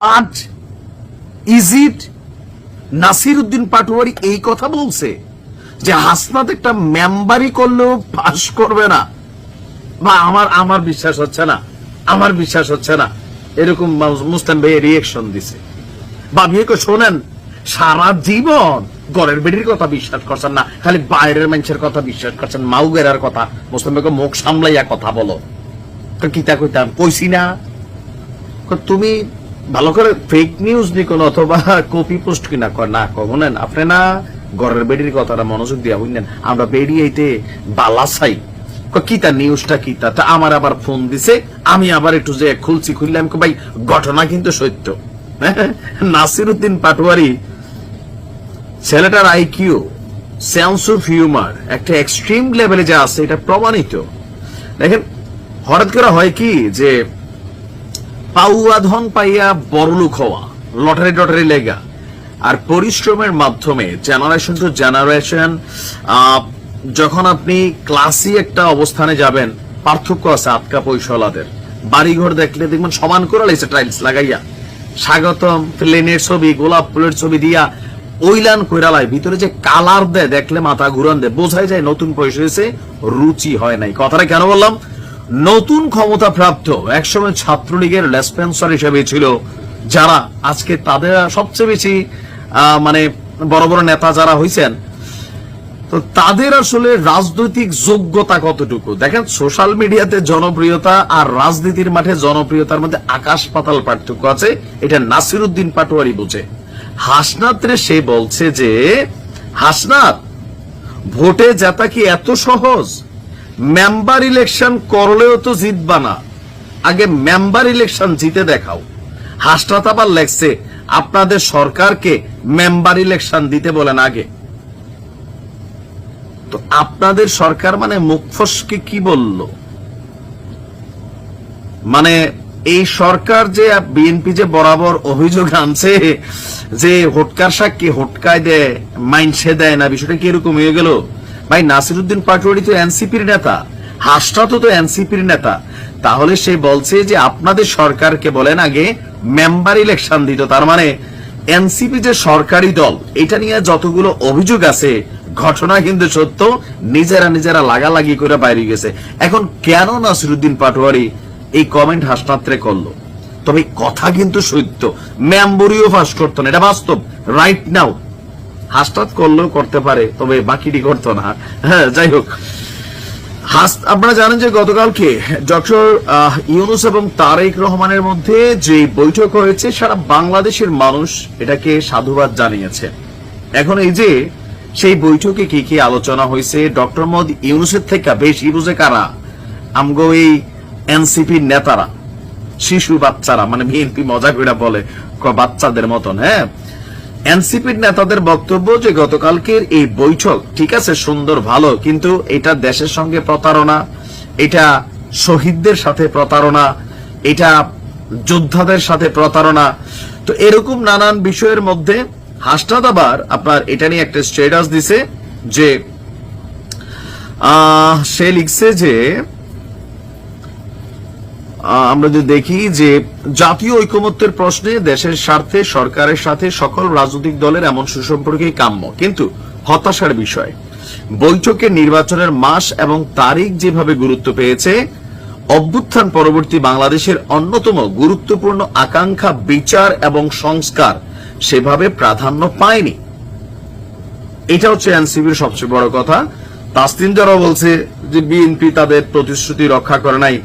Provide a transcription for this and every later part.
আজ is it Nasir Uddin Patwari এই কথা বলছে যে হাসনাত একটা মেম্বারি করলেও পাস করবে না। বা আমার আমার বিশ্বাস হচ্ছে না, আমার বিশ্বাস হচ্ছে না। এরকম মুসলিম ভাই রিয়েকশন দিছে। বা বিয়েকে শোনেন, সারা জীবন গড়ের বেডির কথা বিশ্বাস করছেন না, খালি বাইরের মানুষের কথা বিশ্বাস করছেন মাউগেরার কথা। মুসলিম ভাইকে মুখ সামলাইয়া কথা বলো। কিতা কইতাম? কইছি না। তুমি ভালো করে ফেক নিউজ নিকোন অথবা কপি পোস্ট কিনা না কমনেন আপনি না ঘরের বেডির কথাটা মনোযোগ দিয়া বুঝলেন, আমরা বেরিয়েতে বালাসাই কিতা নিউজটা কিতা তা আমার আবার ফোন দিছে, আমি আবার একটু যে খুলছি খুললাম ভাই, ঘটনা কিন্তু সত্য। নাসিরুদ্দিন পাটোয়ারি, ছেলেটার আইকিউ সেন্স অফ হিউমার একটা এক্সট্রিম লেভেলে যে আছে, এটা প্রমাণিত। দেখেন, হঠাৎ করে হয় কি যে পাউয়া ধন পাইয়া বড়লোক হওয়া, লটারি টটারি লেগা, আর পরিশ্রমের মাধ্যমে জেনারেশন টু জেনারেশন যখন আপনি ক্লাসি একটা অবস্থানে যাবেন, পার্থক্য আছে আটকা পয়সাওয়ালাদের। বাড়িঘর দেখলে দেখবেন সমান করে লাইছে টাইলস লাগাইয়া। স্বাগতম প্লেনের ছবি, গোলাপ ফুলের ছবি দিয়া ওইলান কইরালাই ভিতরে যে কালার দেয়, দেখলে মাথা ঘুরান দেয়। বোঝাই যায় নতুন পয়সা হয়েছে রুচি হয় নাই। কথাটা কেন বললাম? নতুন ক্ষমতা প্রাপ্ত একসময় ছাত্রলীগের লেসপেন্সার হিসেবে ছিল, যারা আজকে তাদের সবচেয়ে বেশি মানে বড় বড় নেতা যারা হয়েছেন তো তাদের আসলে রাজনৈতিক যোগ্যতা কতটুকু? দেখেন, সোশ্যাল মিডিয়াতে জনপ্রিয়তা আর রাজনীতির মাঠে জনপ্রিয়তার মধ্যে আকাশ পাতাল পার্থক্য আছে, এটা নাসিরুদ্দিন পাটোয়ারি বুঝে। হাসনাত্রে সে বলছে যে, হাসনাত, ভোটে জেতা কি এত সহজ? মেম্বার ইলেকশন করলেও তো জিতবা না। আগে মেম্বার ইলেকশন জিতে দেখাও। হাসনাত আবার লেখছে, আপনাদের সরকারকে মেম্বার ইলেকশন দিতে বলেন আগে। তো আপনাদের সরকার মানে মুখফসকে কি বলল? মানে এই সরকার যে বিএনপি যে বরাবর অভিযোগ আনছে যে হোটকার সাক্ষী হোটকায় দেয় মাইনসে দেয় না, বিষয়টা কি এরকম হয়ে গেল? ভাই, নাসিরুদ্দিন পাটোয়ারি তো এনসিপির নেতা হাসটা তো এনসিপির নেতা। তাহলে সে বলছে যে আপনাদের সরকারকে বলেন আগে মেম্বার ইলেকশন দিত, তার মানে এনসিপি যে সরকারি দল, এটা নিয়ে যতগুলো অভিযোগ আছে, ঘটনা কিন্তু সত্য, নিজেরা নিজেরা লাগালাগি করে বাইরে গেছে। এখন কেন নাসিরুদ্দিন পাটোয়ারি এই কমেন্ট হাসনাত্রে করল? তবে কথা কিন্তু সত্য মেম্বরিও ফাঁস করতো না, এটা বাস্তব রাইট নাও হাসনাত করলেও করতে পারে, তবে বাকিটি করতো না। হ্যাঁ যাই হোক। আপনারা জানেন যে গতকালকে ডক্টর ইউনুস এবং তারেক রহমানের মধ্যে যে বৈঠক হয়েছে, সারা বাংলাদেশের মানুষ এটাকে সাধুবাদ জানিয়েছে। এখন এই যে সেই বৈঠকে কি কি আলোচনা হয়েছে, ডক্টর মদ ইউনুসের থেকে বেশি বুঝে কারা? আমগো এই এনসিপির নেতারা, শিশু বাচ্চারা মানে বিএনপি মজা করে বলে বাচ্চাদের মতন হ্যাঁ? এনসিপির নেতাদের বক্তব্য যে গতকালকের এই বৈঠক, ঠিক আছে, সুন্দর, ভালো, কিন্তু এটা দেশের সঙ্গে প্রতারণা, এটা শহীদদের সাথে প্রতারণা, এটা যোদ্ধাদের সাথে প্রতারণা, তো এরকম নানান বিষয়ের মধ্যে হাসনাদ আবার আপনার এটা নিয়ে একটা স্টেটাস দিছে যে সে লিখছে যে আমরা যদি দেখি যে জাতীয় ঐকমত্যের প্রশ্নে দেশের স্বার্থে, সরকারের সাথে, সকল রাজনৈতিক দলের এমন সুসম্পর্কই কাম্য। কিন্তু হতাশার বিষয়, বৈঠকে নির্বাচনের মাস এবং তারিখ যেভাবে গুরুত্ব পেয়েছে, অভ্যুত্থান পরবর্তী বাংলাদেশের অন্যতম গুরুত্বপূর্ণ আকাঙ্ক্ষা, বিচার এবং সংস্কার সেভাবে প্রাধান্য পায়নি। এটা হচ্ছে এনসিপির সবচেয়ে বড় কথা। তাসলিম যারা বলছে যে বিএনপি তাদের প্রতিশ্রুতি রক্ষা করে নাই,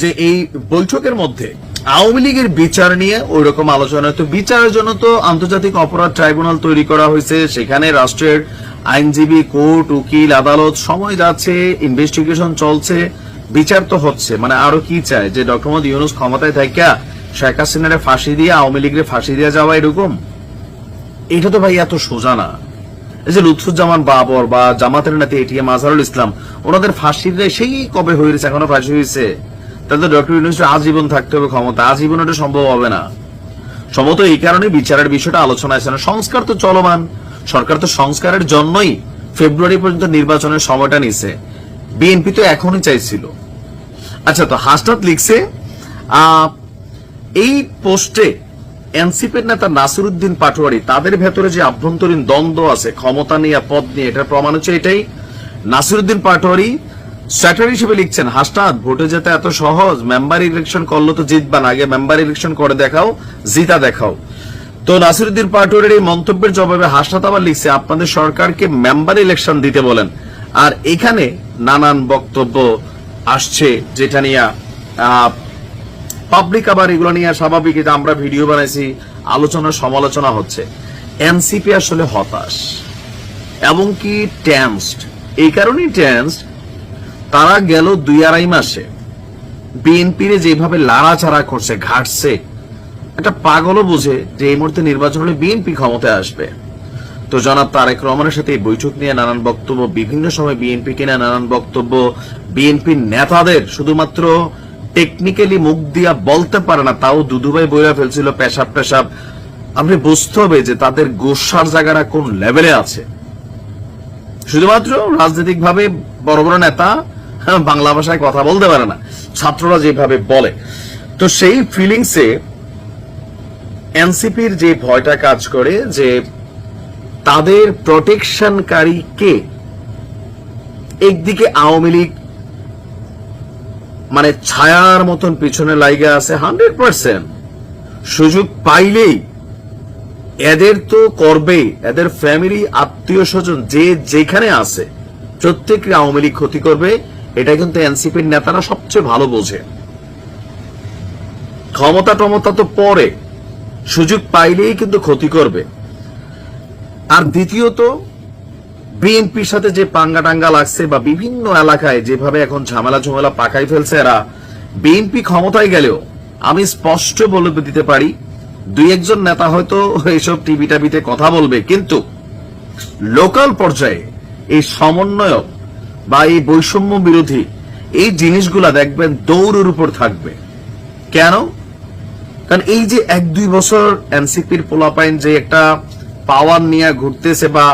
যে এই বৈঠকের মধ্যে আওয়ামী লীগের বিচার নিয়ে ওই রকম আলোচনা তো বিচারের জন্য তো আন্তর্জাতিক অপরাধ ট্রাইব্যুনাল তৈরি করা হয়েছে, সেখানে রাষ্ট্রের আইনজীবী, কোর্ট, উকিল, আদালত সময় যাচ্ছে ইনভেস্টিগেশন চলছে, বিচার তো হচ্ছে। মানে আরও কি চায়? যে ডক্টর মোহাম্মদ ইউনুস ক্ষমতায় থাকা শেখ হাসিনারে ফাঁসি দিয়ে, আওয়ামী লীগের ফাঁসি দিয়ে যাওয়া এরকম? এটা তো ভাই এত সোজা না। যে লুৎফুজ্জামান বাবর বা জামাতের নাতি এটিএম আজহারুল ইসলাম, ওনাদের ফাঁসির সেই কবে হয়েছে? এখনও ফাঁসি হয়েছে। তাহলে ডক্টর ইউনুস আজীবন থাকতে হবে ক্ষমতা আজীবন এটা সম্ভব হবে না। সম্ভবত এই কারণে বিচারের বিষয়টা আলোচনা আছে না। সংস্কার তো চলমান। সরকার তো সংস্কারের জন্যই ফেব্রুয়ারি পর্যন্ত নির্বাচনের সময়টা নিছে বিএনপি তো এখনই চাইছিল। আচ্ছা তো হাসনাত লিখছে এই পোস্টে এনসিপির নেতা নাসিরুদ্দিন পাটোয়ারি, তাদের ভেতরে যে আভ্যন্তরীণ দ্বন্দ্ব আছে, ক্ষমতা নিয়ে, পদ নিয়ে, এটার প্রমাণ হচ্ছে এটাই। নাসিরুদ্দিন পাটোয়ারি স্যাটার হিসেবে লিখছেন, হাসনাত, ভোটে যেতে এত সহজ, মেম্বার ইলেকশন করলে তো জিতবা না। আগে মেম্বার ইলেকশন করে দেখাও, জিতা দেখাও। তো নাসিরুদ্দিন পাটোয়ারির এই মন্তব্যের জবাবে হাসনাত আবার লিখছে, আপনাদের সরকারকে মেম্বার ইলেকশন দিতে বলেন। আর এখানে নানান বক্তব্য আসছে, যেটা নিয়ে পাবলিক আবার এগুলো নিয়ে স্বাভাবিক এটা আমরা ভিডিও বানাইছি, আলোচনা, সমালোচনা হচ্ছে। এনসিপি আসলে হতাশ এবং কি টেন্সড এই কারণেই টেন্সড তারা গেল দুই আড়াই মাসে বিএনপির যেভাবে লাড়াচাড়া করছে, ঘাটছে, একটা পাগলও বুঝে যে এই মুহূর্তে নির্বাচন হলে বিএনপি ক্ষমতায় আসবে। তো জনাব তারেক রহমানের সাথে এই বৈঠক নিয়ে নানান বক্তব্য, বিভিন্ন সময় বিএনপি কিনা নানান বক্তব্য, বিএনপির নেতাদের শুধুমাত্র টেকনিক্যালি মুখ দিয়া বলতে পারে না, তাও দুদুভাই বইরা ফেলছিল পেশাব পেশাব। আপনি বুঝতে হবে যে তাদের গোসার জায়গাটা কোন লেভেলে আছে। শুধুমাত্র রাজনৈতিক ভাবে বড় বড় নেতা বাংলা ভাষায় কথা বলতে পারে না, ছাত্ররা যেভাবে বলে। তো সেই ফিলিংসে এনসিপির যে ভয়টা কাজ করে যে তাদের প্রোটেকশনকারী কে? একদিকে আওয়ামী লীগ মানে ছায়ার মতন পিছনে লাইগা আছে হান্ড্রেড পার্সেন্ট। সুযোগ পাইলেই এদের তো করবেই, এদের ফ্যামিলি, আত্মীয় স্বজন যে যেখানে আছে প্রত্যেক আওয়ামী লীগ ক্ষতি করবে, এটা কিন্তু এনসিপির নেতারা সবচেয়ে ভালো বোঝে। ক্ষমতা টমতা তো পরে, সুযোগ পাইলেই কিন্তু ক্ষতি করবে। আর দ্বিতীয়ত বিএনপির সাথে যে পাঙ্গা টাঙ্গা লাগছে বা বিভিন্ন এলাকায় যেভাবে এখন ঝামেলা ঝামেলা পাকাই ফেলছে এরা, বিএনপি ক্ষমতায় গেলেও আমি স্পষ্ট বলে দিতে পারি, দুই একজন নেতা হয়তো এইসব টিভি টাভিতে কথা বলবে, কিন্তু লোকাল পর্যায়ে এই সমন্বয়ক বা এই বৈষম্য বিরোধী এই জিনিসগুলা দেখবেন দৌড়ের উপর থাকবে। কেন? কারণ এই যে এক দুই বছর এনসিপির পোলাপাইন যে একটা পাওয়ার নিয়ে ঘুরতেছে বা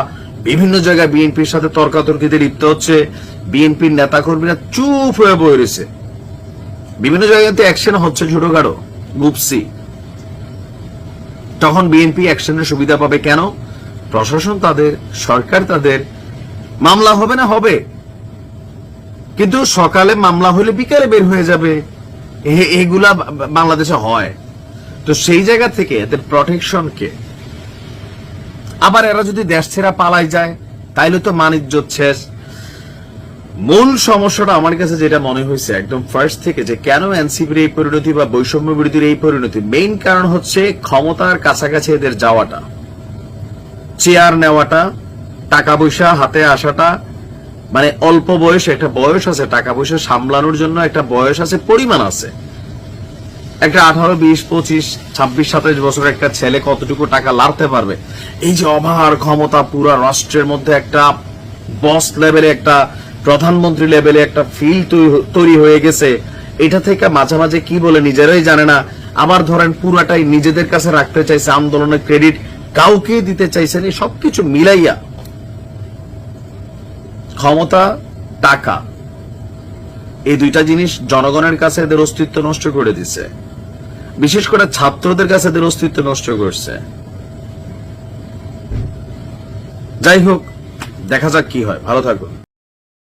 বিভিন্ন জায়গায় বিএনপির সাথে তর্কাতর্কিতে লিপ্ত হচ্ছে। বিএনপির নেতা কর্মীরা চুপ হয়ে বয়ে রয়েছে। বিভিন্ন জায়গাতে অ্যাকশন হচ্ছে ছোটখাটো, গুপসি। তখন বিএনপি অ্যাকশনের সুবিধা পাবে কেন? প্রশাসন তাদের, সরকার তাদের। মামলা হবে না হবে। কিন্তু সকালে মামলা হলে বিকালে বের হয়ে যাবে। এগুলা বাংলাদেশে হয়। তো সেই জায়গা থেকে এদের প্রটেকশন কে আবার এরা যদি দেশ ছেড়া পালাই যায়, তাইলে তো মানিজ্য শেষ। মূল সমস্যাটা আমার কাছে যেটা মনে হয়েছে একদম ফার্স্ট থেকে যে কেন এনসিপির এই পরিণতি বা বৈষম্য বিরোধীর এই পরিণতি? মেইন কারণ হচ্ছে ক্ষমতার কাছাকাছি এদের যাওয়াটা। চেয়ার নেওয়াটা, টাকা পয়সা হাতে আসাটা মানে অল্প বয়স একটা বয়স আছে, টাকা পয়সা সামলানোর জন্য একটা বয়স আছে, পরিমাণ আছে। একটা আঠারো, বিশ, পঁচিশ, ছাব্বিশ, সাতাইশ বছরের একটা ছেলে কতটুকু টাকা লাড়তে পারবে? এই যে অভার ক্ষমতা পুরা রাষ্ট্রের মধ্যে একটা বস লেভেলে একটা প্রধানমন্ত্রী লেভেলে একটা ফিল তৈরি হয়ে গেছে। এটা থেকে মাঝে মাঝে কি বলে নিজেরাই জানে না। আবার ধরেন পুরাটাই নিজেদের কাছে রাখতে চাইছে, আন্দোলনের ক্রেডিট কাউকে দিতে চাইছে না সবকিছু মিলাইয়া। ক্ষমতা, টাকা, এই দুইটা জিনিস জনগণের কাছে এদের অস্তিত্ব নষ্ট করে দিছে। বিশেষ করে ছাত্রদের কাছে এদের অস্তিত্ব নষ্ট করছে। যাই হোক, দেখা যাক কি হয়। ভালো থাকুন।